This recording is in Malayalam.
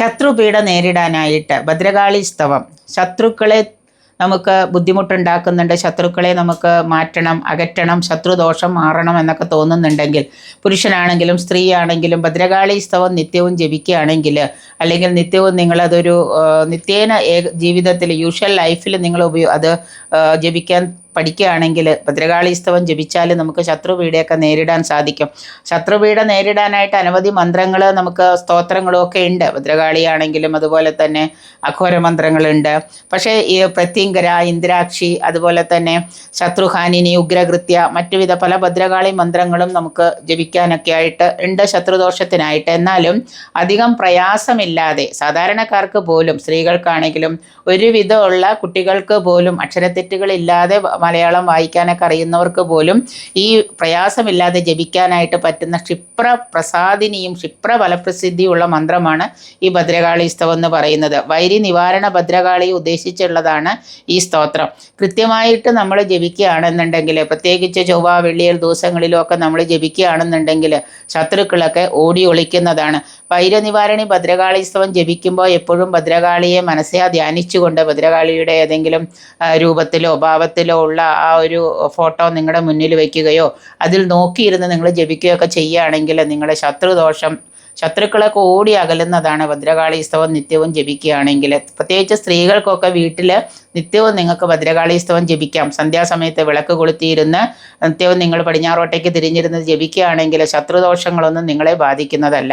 ശത്രുപീഡ നേരിടാനായിട്ട്. ഭദ്രകാളി സ്തവം. ശത്രുക്കളെ നമുക്ക് ബുദ്ധിമുട്ടുണ്ടാക്കുന്നുണ്ട്. ശത്രുക്കളെ നമുക്ക് മാറ്റണം അകറ്റണം ശത്രുദോഷം മാറണം എന്നൊക്കെ തോന്നുന്നുണ്ടെങ്കിൽ പുരുഷനാണെങ്കിലും സ്ത്രീയാണെങ്കിലും ഭദ്രകാളി സ്തവം നിത്യവും ജപിക്കുകയാണെങ്കിൽ അല്ലെങ്കിൽ നിത്യവും നിങ്ങളതൊരു നിത്യേന ജീവിതത്തിൽ യൂഷ്വൽ ലൈഫിൽ നിങ്ങൾ അത് ജപിക്കാൻ പഠിക്കുകയാണെങ്കിൽ ഭദ്രകാളി സ്തവം ജപിച്ചാൽ നമുക്ക് ശത്രുപീഠയൊക്കെ നേരിടാൻ സാധിക്കും. ശത്രുപീഠ നേരിടാനായിട്ട് അനവധി മന്ത്രങ്ങൾ നമുക്ക് സ്തോത്രങ്ങളും ഒക്കെ ഉണ്ട്. ഭദ്രകാളിയാണെങ്കിലും അതുപോലെ തന്നെ അഘോര മന്ത്രങ്ങളുണ്ട്. പക്ഷേ ഈ പ്രത്യങ്കര ഇന്ദ്രാക്ഷി അതുപോലെ തന്നെ ശത്രുഹാനിനി ഉഗ്രകൃത്യ മറ്റുവിധ പല ഭദ്രകാളി മന്ത്രങ്ങളും നമുക്ക് ജപിക്കാനൊക്കെ ആയിട്ട് ഉണ്ട് ശത്രുദോഷത്തിനായിട്ട്. എന്നാലും അധികം പ്രയാസമില്ലാതെ സാധാരണക്കാർക്ക് പോലും സ്ത്രീകൾക്കാണെങ്കിലും ഒരുവിധമുള്ള കുട്ടികൾക്ക് പോലും അക്ഷരത്തെറ്റുകളില്ലാതെ മലയാളം വായിക്കാനൊക്കെ അറിയുന്നവർക്ക് പോലും ഈ പ്രയാസമില്ലാതെ ജപിക്കാനായിട്ട് പറ്റുന്ന ക്ഷിപ്ര പ്രസാദിനിയും ക്ഷിപ്ര ഫലപ്രസിദ്ധിയുള്ള മന്ത്രമാണ് ഈ ഭദ്രകാളി സ്തവം എന്ന് പറയുന്നത്. വൈരി നിവാരണ ഭദ്രകാളി ഉദ്ദേശിച്ചുള്ളതാണ് ഈ സ്തോത്രം. കൃത്യമായിട്ട് നമ്മൾ ജപിക്കുകയാണെന്നുണ്ടെങ്കിൽ പ്രത്യേകിച്ച് ചൊവ്വ വെള്ളിയൽ ദിവസങ്ങളിലും ഒക്കെ നമ്മൾ ജപിക്കുകയാണെന്നുണ്ടെങ്കിൽ ശത്രുക്കളൊക്കെ ഓടി ഒളിക്കുന്നതാണ്. വൈരനിവാരണി ഭദ്രകാളി സ്തവം ജപിക്കുമ്പോൾ എപ്പോഴും ഭദ്രകാളിയെ മനസ്സിലാ ധ്യാനിച്ചുകൊണ്ട് ഭദ്രകാളിയുടെ ഏതെങ്കിലും രൂപത്തിലോ ഭാവത്തിലോ ഉള്ള ആ ഒരു ഫോട്ടോ നിങ്ങളുടെ മുന്നിൽ വയ്ക്കുകയോ അതിൽ നോക്കിയിരുന്ന് നിങ്ങൾ ജപിക്കുകയോ ഒക്കെ ചെയ്യുകയാണെങ്കിൽ നിങ്ങളുടെ ശത്രുദോഷം ശത്രുക്കളൊക്കെ ഓടി അകലുന്നതാണ് ഭദ്രകാളി സ്തവം നിത്യവും ജപിക്കുകയാണെങ്കിൽ. പ്രത്യേകിച്ച് സ്ത്രീകൾക്കൊക്കെ വീട്ടിൽ നിത്യവും നിങ്ങൾക്ക് ഭദ്രകാളി സ്തവം ജപിക്കാം. സന്ധ്യാസമയത്ത് വിളക്ക് കൊളുത്തിയിരുന്ന് നിത്യവും നിങ്ങൾ പടിഞ്ഞാറോട്ടേക്ക് തിരിഞ്ഞിരുന്ന് ജപിക്കുകയാണെങ്കിൽ ശത്രുദോഷങ്ങളൊന്നും നിങ്ങളെ ബാധിക്കുന്നതല്ല.